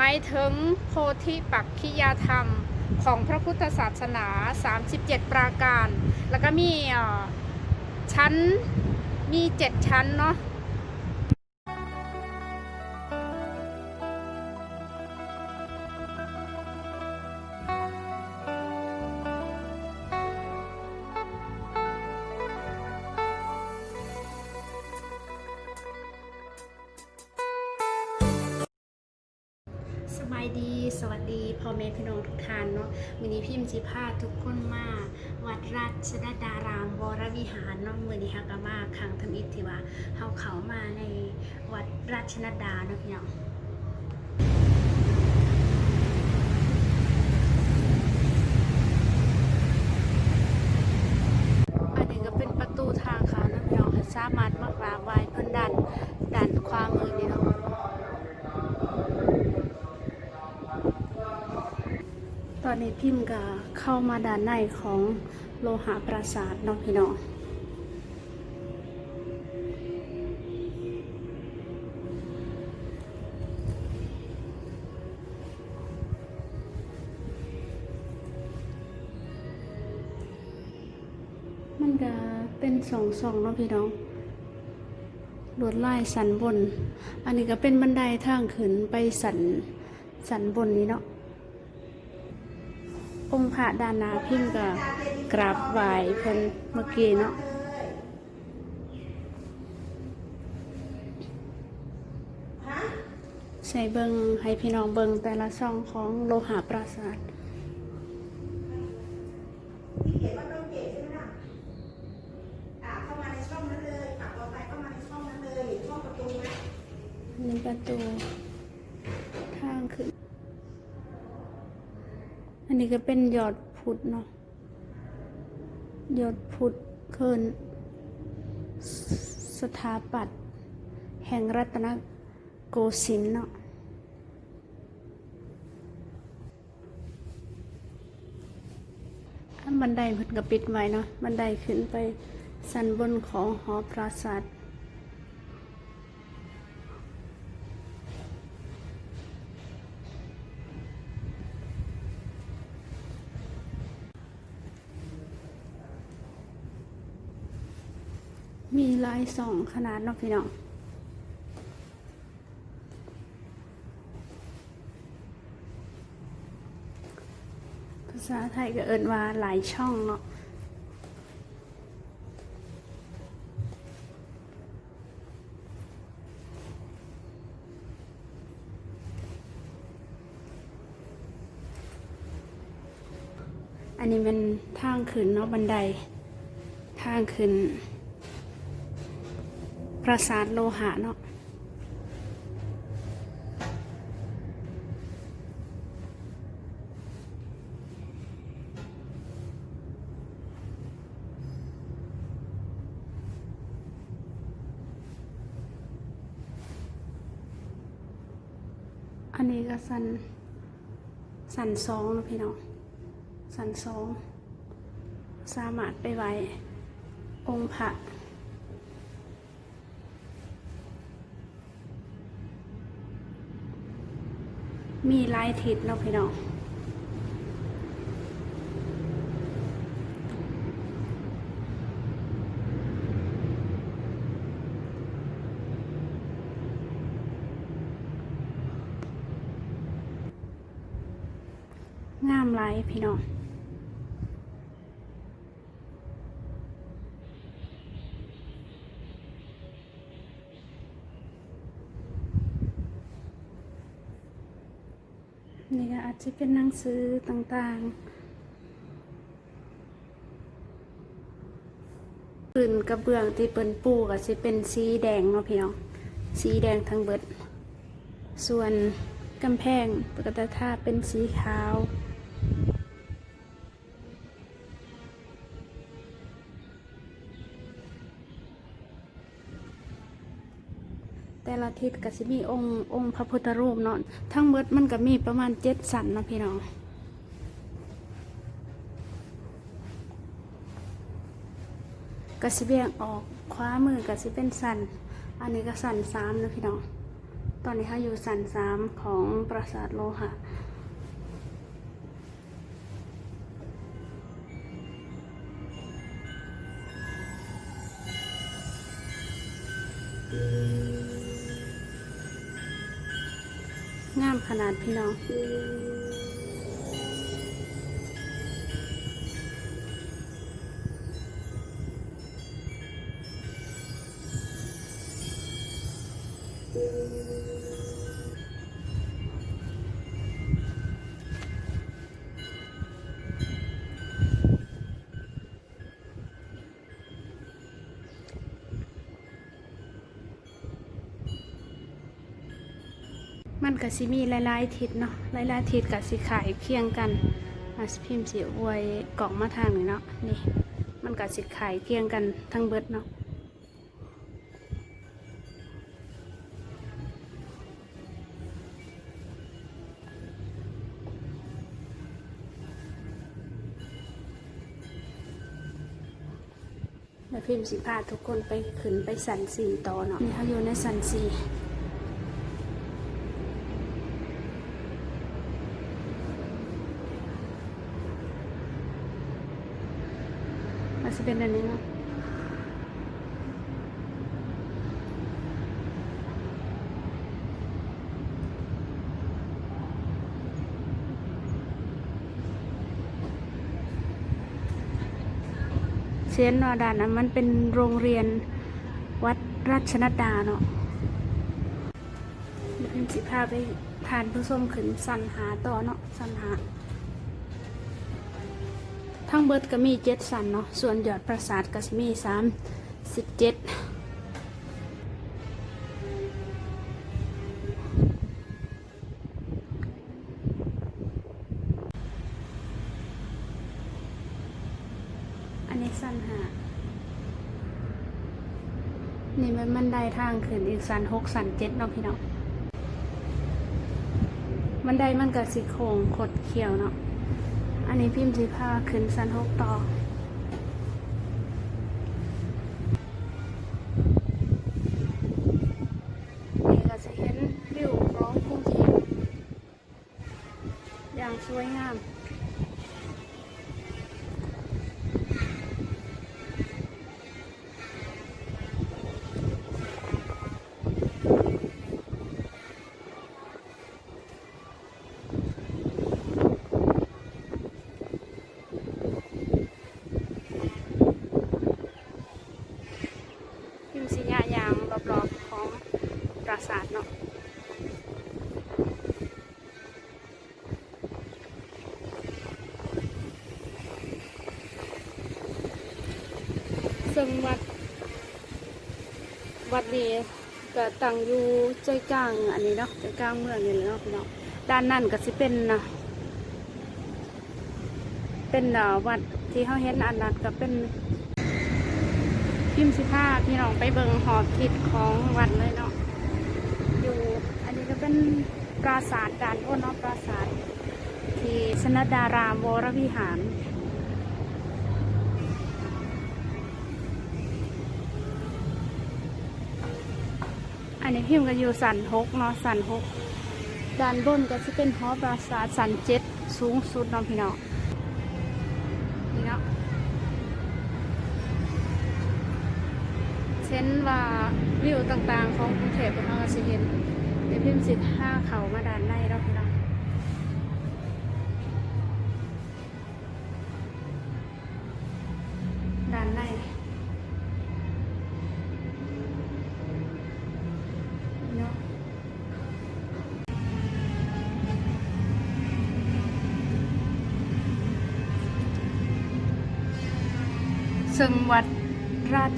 หมายถึงโพธิปักขิยธรรมของพระพุทธศาสนา 37 ประการ แล้วก็มีชั้นมี 7 ชั้นเนาะ มือนี้พิมพ์จิพาทุกคนมาวัดราชดาดารามวรวิหารเนาะมือนี้ฮักกามาคังทำอิฐที่ว่าเขาเขามาในวัดราชนดาเนาะพี่น้องอันนี้ก็เป็นประตูทางเขาเนาะพี่น้องสามารถมากราบไหว้เพิ่นดันดันความมือนี่เนาะ ตอนนี้พิมพ์ก็ เข้ามาด้านในของโลหะปราสาทเนาะพี่น้องมันก็เป็นสองสองเนาะพี่น้องลวดลายสันบน อันนี้ก็เป็นบันไดทางขึ้นไปสันสันบนนี้เนาะ องค์พระดานาพิมพ์ก็กราบไหว้เพิ่นเมื่อกี้เนาะใส่เบิงให้พี่น้องเบิงแต่ละช่องของโลหะปราสาทเขียนว่าต้องเก๋ใช่ไหมล่ะอ่าเข้ามาในช่องนั้นเลยปักต่อไปเข้ามาในช่องนั้นเลยช่องประตูนะ นี่ประตูทางขึ้น อันนี้ก็ เป็นยอดพุทธเนาะยอดพุทธเคินสถาปัตย์แห่งรัตนโกสินทร์เนาะบันไดเพิ่นก็ปิดไว้เนาะบันไดขึ้นไปสันบนของหอปราสาท มีลายสองขนาดเนาะพี่น้องภาษาไทยก็เอินว่าหลายช่องเนาะอันนี้เป็นทางขึ้นเนาะบันได ทางขึ้น ปราสาทโลหะเนาะอันนี้ก็สัน สันสองนะพี่น้อง สันสอง สามารถไปไว้ องค์พระ มีลายทิศเราพี่น้องงามลายพี่น้อง นี่ก็อา จจะเป็นหนังสือต่างๆปืนกระเบื้องที่เปิ้นปูก็จะเป็นสีแดงเนาะพี่น้องสีแดงทั้งเบิด ส่วนกำแพงปกติถ้าเป็นสีขาว ละทิศก็สิมีองค์องค์พระพุทธรูปเนาะทั้งหมดมันก็มีประมาณเจ็ดสันนะพี่น้องกระสิเบียงออกคว้ามือกระสิเป็นสัน อันนี้ก็สันสามนะพี่น้อง ตอนนี้เขาอยู่สันสามของปราสาทโลหะ งามขนาดพี่น้อง มันก็สิมีหลายๆทิศเนาะหลายๆทิศก็สิขายเคียงกันอาสพิมพ์สิอวยกล่องมาทางนี้เนาะนี่ มันก็สิขายเคียงกันทั้งเบิดเนาะแล้วพิมพ์สิพาทุกคนไปขึ้นไปสันสีต่อเนาะนี่เขาอยู่ในสันสี จะเป็นอันนี้เนาะเชียนวาดานะมันเป็นโรงเรียนวัดราชนัดดาเนาะเดี๋ยวพิมพ์สิพาไปทานผู้ส้มขึ้นสันหาต่อเนาะสันหา ทั้งเบิดก็มีเจ็ดสันเนาะ ส่วนยอดปราสาทก็สมีสามสิบเจ็ดอันนี้สันหานี่มันมันได้ทางขึ้นอีกสันหกสันเจ็ดเนาะพี่เนาะมันได้มันกับสีโครงขดเขียวเนาะ อันนี้พิมพ์สีผ้าขึ้นสันหกต่อ นี่ก็จะเห็นวิวของกรุงเทพอย่างสวยงาม พิมพ์สียายางรอบๆของปราสาทเนาะ ซึ่งวัด วัดนี้ก็ตั้งอยู่ใจกลางอันนี้เนาะใจกลางเมืองนี่เลยเนาะพี่น้องด้านนั่นก็สิเป็นนะเป็นวัดที่เขาเห็นอันนั้นก็เป็นพิมพ์สิผ้าพี่น้องไปเบิงหอคิดของวัดเลยเนาะอยู่อันนี้ก็เป็นปราสาทการโอ้เนาะปราสาทที่ชนดารามวรวิหาร อันนี้พิมพ์ก็อยู่สันหกเนาะสันหกด้านบนก็จะเป็นหอปราสาทสันเจ็ดสูงสุดเนาะพี่น้องนี่เนาะเช่นว่าวิวต่างๆของกรุงเทพเราก็จะเห็นในพิมพ์สิทห้าเขามาด้านในเราพี่น้อง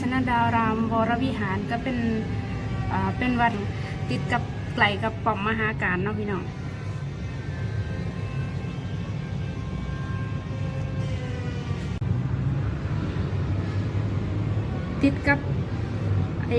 ชนดารามวรวิหารก็เป็นอ่าเป็นวัดติดกับไกลกับป้อมมหาการเนาะพี่น้องติดกับเอ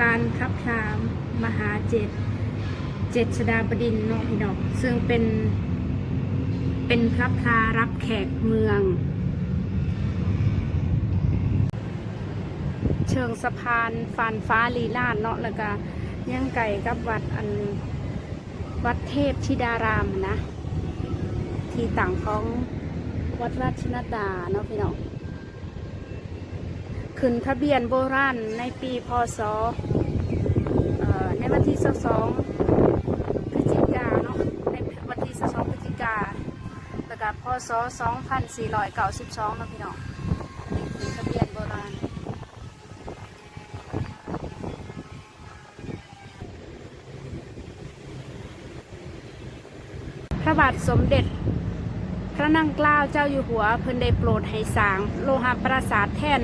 ลานพระพรามมหาเจดเจษดาบดินเนาะพี่น้องซึ่งเป็นเป็นพระพลารับแขกเมือง ชิงสะพานฟานฟ้าลีลาดเนาะแล้วก็ยังไก่กับวัดอันวัดเทพธิดารามนะ ที่ต่างของวัดราชนาดาเนาะพี่น้องขึ้นทะเบียนโบราณในปีพศในวันที่22พฤศจิกาเนาะในวันที่22พฤศจิกาแล้วก็พศ 2492นะพี่น้องนี่คือทะเบียนโบราณ พระ บาทสมเด็จ พระนั่งเกล้าเจ้าอยู่หัวเพิ่นได้โปรดให้สางโลหะปราสาทแท่น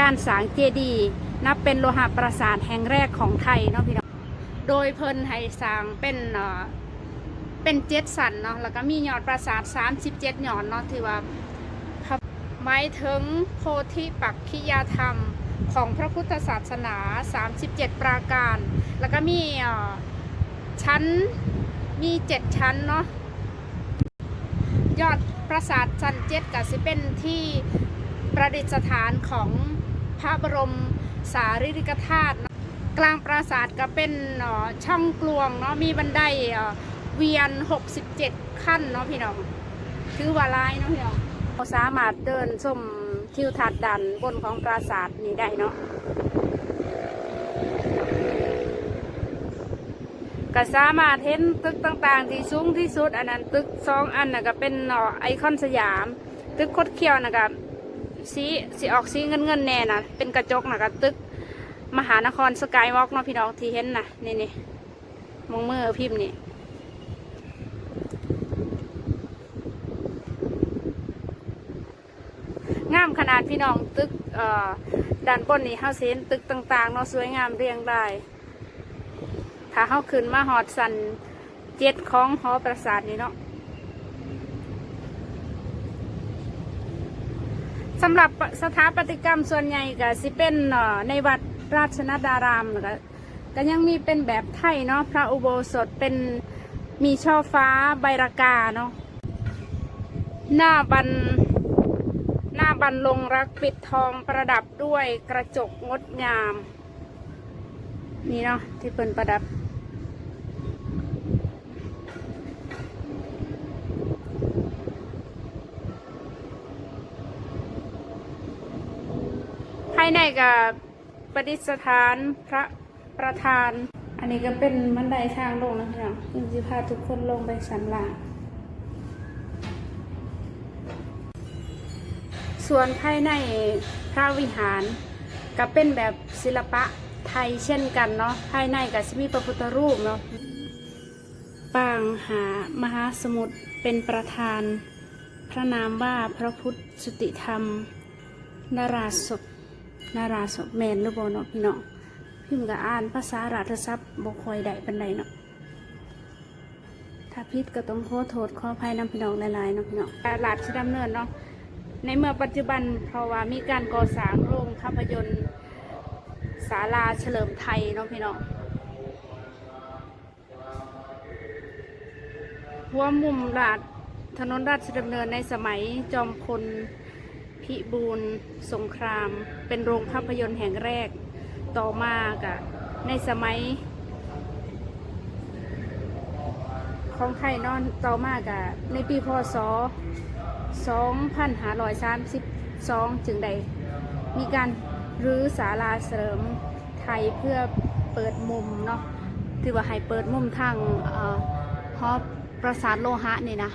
การสางเจดีย์นับเป็นโลหะปราสาทแห่งแรกของไทยเนาะพี่น้อง โดยเพิ่นให้สางเป็นเอ่อเป็นเจ็ดสันเนาะ แล้วก็มียอดปราสาท 37 ยอดเนาะที่ว่าหมายถึงโพธิปักขิยธรรมของพระพุทธศาสนา 37 ปราการ แล้วก็มีเอ่อชั้น มีเจ็ดชั้นเนาะ ยอดปราสาทชั้นเจ็ดก็สิเป็นที่ประดิษฐานของพระบรมสารีริกธาตุกลางปราสาทก็เป็นช่องกลวงเนาะมีบันไดเวียน 67 ขั้นเนาะพี่น้องถือว่าลายเนาะพี่น้องเราสามารถเดินชมทิวทัศน์ดันบนของปราสาทนี้ได้เนาะ ก็สามารถเห็นตึกต่างๆ ที่สูงที่สุด อันนั้นตึกสองอันน่ะก็เป็นเอ่อไอคอนสยาม ตึกคดเคี้ยวน่ะก็สีสีออกสีเงินเงินแน่น่ะ เป็นกระจกน่ะก็ตึกมหานครสกายวอล์กเนาะพี่น้องที่เห็นน่ะนี่นี่มองเมื่อพิมพ์นี่งามขนาดพี่น้องตึกเอ่อด้านบนนี่เฮาเห็นตึกต่างๆเนาะสวยงามเรียงราย ถ้าเขาขึ้นมาหอดสันเจ็ดของหอประสาทนี่เนาะสำหรับสถาปัตยกรรมส่วนใหญ่ก็สิเป็นในวัดราชนดารามแล้วก็ก็ยังมีเป็นแบบไทยเนาะพระอุโบสถเป็นมีช่อฟ้าใบรากาเนาะหน้าบันหน้าบันลงรักปิดทองประดับด้วยกระจกงดงาม นี่เนาะที่เปิ่นประดับายในกับประดิษฐานพระประธาน อันนี้ก็เป็นบันไดทางลงนะพี่น้องยิงจะพาทุกคนลงไปสันล่างส่วนภายในพระวิหารก็เป็นแบบศิลปะไทยเช่นกันเนาะภายในก็จะมีพระพุทธรูปเนาะปางหามหาสมุทรเป็นประธาน พระนามว่าพระพุทธสุติธรรมนราศพ นาราศพแมนหรือบ่เนาะพี่น้องพิมพ์ก็อ่านภาษาราชศัพท์บ่ค่อยได้ปานใดเนาะถ้าผิดก็ต้องขอโทษขออภัยนำพี่น้องหลายๆเนาะพี่น้องตลาดชดำเนินเนาะในเมื่อปัจจุบันเพราะว่ามีการก่อสร้างโรงภาพยนตร์ศาลาเฉลิมไทยเนาะพี่น้องหัวมุมลาดถนนราชดำเนินในสมัยจอมพล พิบูลสงคราม เป็นโรงภาพยนตร์แห่งแรก ต่อมากะในสมัย ของไทยนอนต่อมากะในปีพศ 2532 จึงได้มีการรื้อศาลาเสริมไทยเพื่อเปิดมุมเนาะถือว่าให้เปิดมุมทางเอ่อหอปราสาทโลหะนี่นะ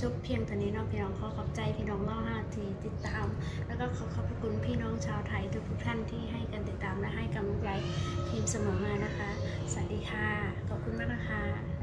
จบเพียงตอนนี้น้องพี่น้องขอขอบใจพี่น้องเล่าห้าทีติดตาม แล้วก็ขอขอบคุณพี่น้องชาวไทยทุกทุกท่านที่ให้กันติดตามและให้กำลังใจทีมเสมอมานะคะ สวัสดีค่ะ ขอบคุณมากนะคะ